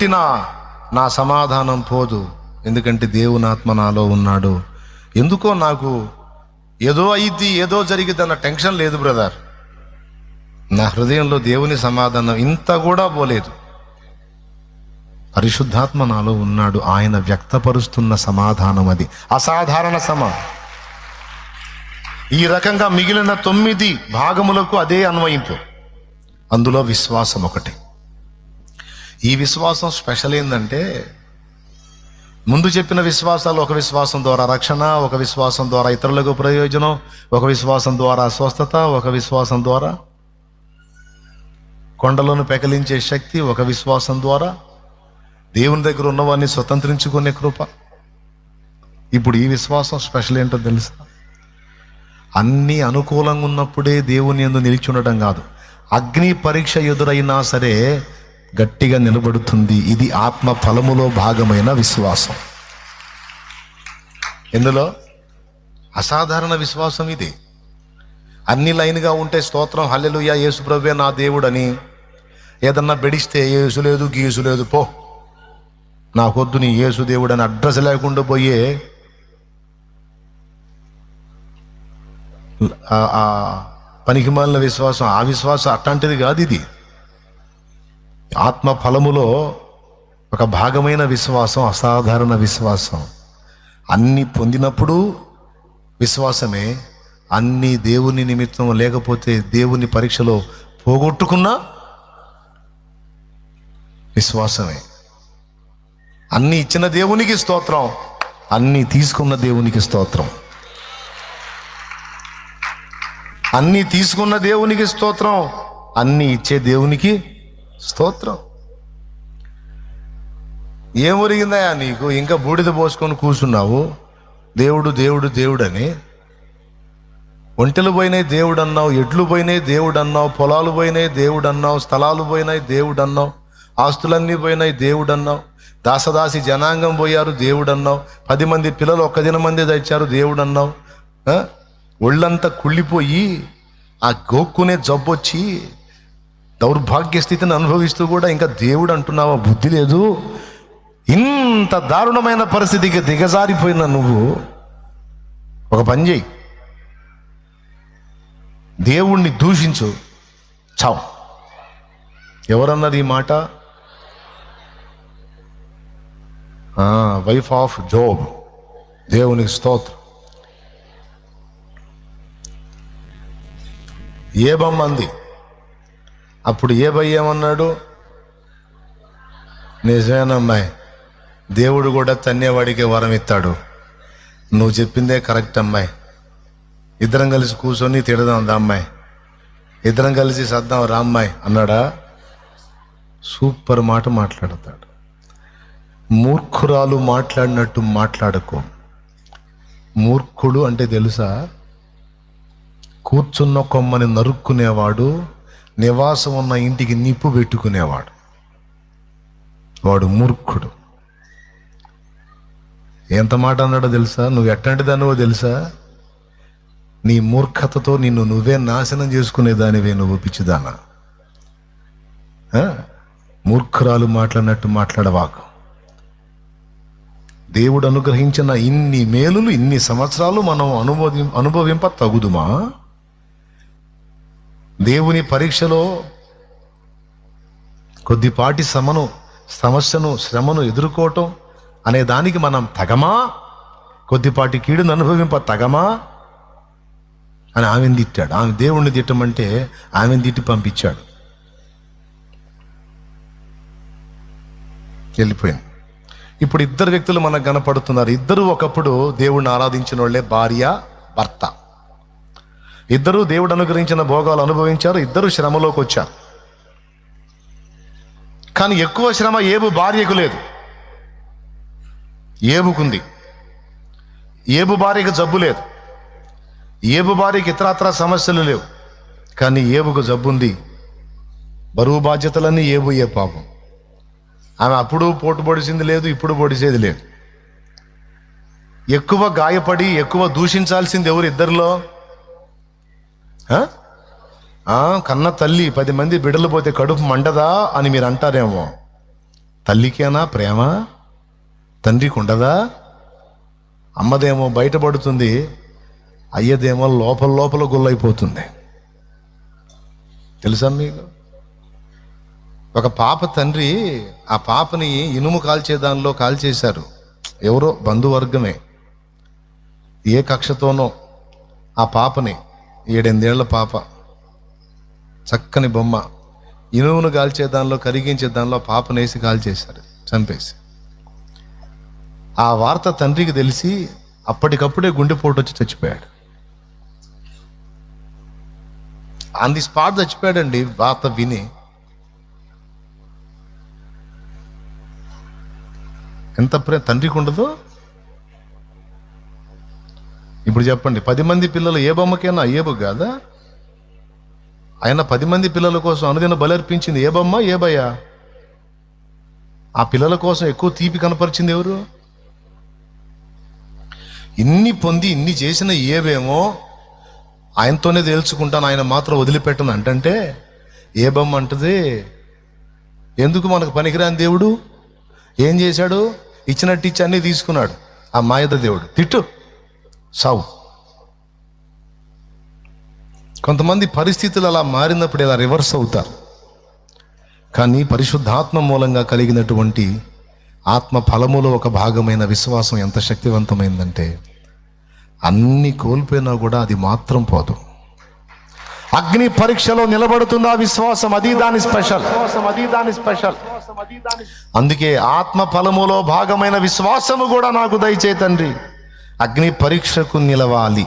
కొట్టినా నా సమాధానం పోదు. ఎందుకంటే దేవుని ఆత్మ నాలో ఉన్నాడు. ఎందుకో నాకు ఏదో అయింది ఏదో జరిగింది అన్న టెన్షన్ లేదు బ్రదర్. నా హృదయంలో దేవుని సమాధానం ఇంత కూడా పోలేదు. పరిశుద్ధాత్మ నాలో ఉన్నాడు. ఆయన వ్యక్తపరుస్తున్న సమాధానం అది. అసాధారణ సమా. ఈ రకంగా మిగిలిన తొమ్మిది భాగములకు అదే అన్వయింపు. అందులో విశ్వాసం ఒకటి. ఈ విశ్వాసం స్పెషల్ ఏంటంటే ముందు చెప్పిన విశ్వాసాలు ఒక విశ్వాసం ద్వారా రక్షణ ఒక విశ్వాసం ద్వారా ఇతరులకు ప్రయోజనం ఒక విశ్వాసం ద్వారా స్వస్థత ఒక విశ్వాసం ద్వారా కొండలను పెకలించే శక్తి ఒక విశ్వాసం ద్వారా దేవుని దగ్గర ఉన్నవాడిని స్వతంత్రించుకునే కృప. ఇప్పుడు ఈ విశ్వాసం స్పెషల్ ఏంటో తెలుసా? అన్నీ అనుకూలంగా ఉన్నప్పుడే దేవుని ఎందు నిలిచి ఉండటం కాదు. అగ్ని పరీక్ష ఎదురైనా సరే గట్టిగా నిలబడుతుంది. ఇది ఆత్మ ఫలములో భాగమైన విశ్వాసం. ఇందులో అసాధారణ విశ్వాసం ఇది. అన్ని లైన్గా ఉంటే స్తోత్రం హల్లెలూయా యేసు ప్రభే నా దేవుడని. ఏదన్నా బెడిస్తే యేసు లేదు గీసు లేదు పో. నాకొద్దు నీ యేసు దేవుడు అని అడ్రస్ లేకుండా పోయే. పనికి మాలిన విశ్వాసం ఆ విశ్వాసం అట్లాంటిది కాదు ఇది. ఆత్మ ఫలములో ఒక భాగమైన విశ్వాసం అసాధారణ విశ్వాసం. అన్ని పొందినప్పుడు విశ్వాసమే. అన్ని దేవుని నిమిత్తం లేకపోతే దేవుని పరీక్షలో పోగొట్టుకున్నా విశ్వాసమే. అన్ని ఇచ్చిన దేవునికి స్తోత్రం. అన్ని తీసుకున్న దేవునికి స్తోత్రం. అన్ని తీసుకున్న దేవునికి స్తోత్రం. అన్ని ఇచ్చే దేవునికి స్తోత్రం. ఏం ఒరిగిందయా నీకు? ఇంకా బూడిద పోసుకొని కూర్చున్నావు. దేవుడు దేవుడు దేవుడని. ఒంటెలు పోయినాయి దేవుడు అన్నావు ఎడ్లు పోయినాయి దేవుడు అన్నావు పొలాలు పోయినాయి దేవుడు అన్నావు స్థలాలు పోయినాయి దేవుడు అన్నావు ఆస్తులన్నీ పోయినాయి దేవుడు అన్నావు దాసదాసి జనాంగం పోయారు దేవుడు అన్నావు పది మంది పిల్లలు ఒక్క దిన మంది తెచ్చారు దేవుడు అన్నావు ఒళ్ళంతా కుళ్ళిపోయి ఆ గోక్కునే జబ్బొచ్చి దౌర్భాగ్య స్థితిని అనుభవిస్తూ కూడా ఇంకా దేవుడు అంటున్నావా బుద్ధి లేదు. ఇంత దారుణమైన పరిస్థితికి దిగజారిపోయిన నువ్వు ఒక పని చేయి. దేవుణ్ణి దూషించు. చావు. ఎవరన్నది ఈ మాట? వైఫ్ ఆఫ్ జోబ్ దేవుని స్తోత్రం. ఏబమ్మంది అప్పుడు ఏ భయ్యేమన్నాడు నిజమేనమ్మాయి దేవుడు కూడా తన్నేవాడికి వరం ఇస్తాడు. నువ్వు చెప్పిందే కరెక్ట్ అమ్మాయి. ఇద్దరం కలిసి కూర్చొని తిడదాం దా అమ్మాయి. ఇద్దరం కలిసి సర్దాం రా అమ్మాయి అన్నాడా? సూపర్ మాట మాట్లాడతాడు. మూర్ఖురాలు మాట్లాడినట్టు మాట్లాడకు. మూర్ఖుడు అంటే తెలుసా? కూర్చున్న కొమ్మని నరుక్కునేవాడు నివాసం ఉన్న ఇంటికి నిప్పు పెట్టుకునేవాడు. వాడు మూర్ఖుడు. ఎంత మాట అన్నాడో తెలుసా? నువ్వు ఎట్లాంటి దానివో తెలుసా? నీ మూర్ఖతతో నిన్ను నువ్వే నాశనం చేసుకునే దానివే నువ్వు పిచ్చిదానా ఆ? మూర్ఖురాలు మాట్లాడినట్టు మాట్లాడవాకు. దేవుడు అనుగ్రహించిన ఇన్ని మేలులు ఇన్ని సంవత్సరాలు మనం అనుభవి అనుభవింప తగుదుమా? దేవుని పరీక్షలో కొద్దిపాటి శ్రమను సమస్యను శ్రమను ఎదుర్కోవటం అనే దానికి మనం తగమా? కొద్దిపాటి కీడును అనుభవింప తగమా? అని ఆమెను తిట్టాడు. ఆమె దేవుణ్ణి తిట్టమంటే ఆమెను తిట్టి పంపించాడు. వెళ్ళిపోయింది. ఇప్పుడు ఇద్దరు వ్యక్తులు మనకు కనపడుతున్నారు. ఇద్దరు ఒకప్పుడు దేవుణ్ణి ఆరాధించిన వాళ్ళే భార్య భర్త. ఇద్దరూ దేవుడు అనుగ్రహించిన భోగాలు అనుభవించారు ఇద్దరు శ్రమలోకి వచ్చారు. కానీ ఎక్కువ శ్రమ ఏబు భార్యకు లేదు. ఏబుకుంది. ఏబు భార్యకు జబ్బు లేదు. ఏబు భార్యకి ఇతరత్ర సమస్యలు లేవు. కానీ ఏబుకు జబ్బు ఉంది బరువు బాధ్యతలన్నీ ఏబు ఏ పాపం. ఆమె అప్పుడు పోటు పొడిసింది లేదు ఇప్పుడు పొడిసేది లేదు. ఎక్కువ గాయపడి ఎక్కువ దూషించాల్సింది ఎవరు ఇద్దరిలో? కన్న తల్లి పది మంది బిడ్డలు పోతే కడుపు మండదా అని మీరు అంటారేమో. తల్లికేనా ప్రేమ? తండ్రికి ఉండదా? అమ్మదేమో బయటపడుతుంది అయ్యదేమో లోపల లోపల గుల్లైపోతుంది. తెలుసా మీకు? ఒక పాప తండ్రి ఆ పాపని ఇనుము కాల్చే దానిలో కాల్చేశారు. ఎవరో బంధువర్గమే. ఏ కక్షతోనో ఆ పాపని ఏడెనిమిదేళ్ళ పాప. చక్కని బొమ్మ. ఇనుమును కాల్చే దానిలో కరిగించే దానిలో పాపనేసి పాపను కాల్చేశారు చంపేసి. ఆ వార్త తండ్రికి తెలిసి అప్పటికప్పుడే గుండెపోటు వచ్చి చచ్చిపోయాడు. ఆన్ ది స్పాట్ చచ్చిపోయాడండి వార్త విని. ఎంత ప్రే తండ్రికి ఉండదు ఇప్పుడు చెప్పండి పది మంది పిల్లలు ఏ బొమ్మకైనా అయ్యేబు కాదా? ఆయన పది మంది పిల్లల కోసం అనుదిన బలర్పించింది ఏ బొమ్మ ఏ భయ ఆ పిల్లల కోసం ఎక్కువ తీపి కనపరిచింది ఎవరు? ఇన్ని పొంది ఇన్ని చేసిన ఏవేమో ఆయనతోనే తేల్చుకుంటాను ఆయన మాత్రం వదిలిపెట్టను. అంటంటే ఏ బొమ్మ అంటది? ఎందుకు మనకు పనికిరాని దేవుడు? ఏం చేశాడు? ఇచ్చినట్టు ఇచ్చి అన్నీ తీసుకున్నాడు. ఆ మాయద దేవుడు. తిట్టు. సావు కొంతమంది పరిస్థితులు అలా మారినప్పుడు ఇలా రివర్స్ అవుతారు. కానీ పరిశుద్ధాత్మ మూలంగా కలిగినటువంటి ఆత్మ ఫలములో ఒక భాగమైన విశ్వాసం ఎంత శక్తివంతమైందంటే అన్ని కోల్పోయినా కూడా అది మాత్రం పోదు. అగ్ని పరీక్షలో నిలబడుతుందా విశ్వాసం అది దాని స్పెషల్. అది దాని స్పెషల్ అందుకే ఆత్మ ఫలములో భాగమైన విశ్వాసము కూడా నాకు దయచే తండ్రి. అగ్ని పరీక్షకు నిలవాలి.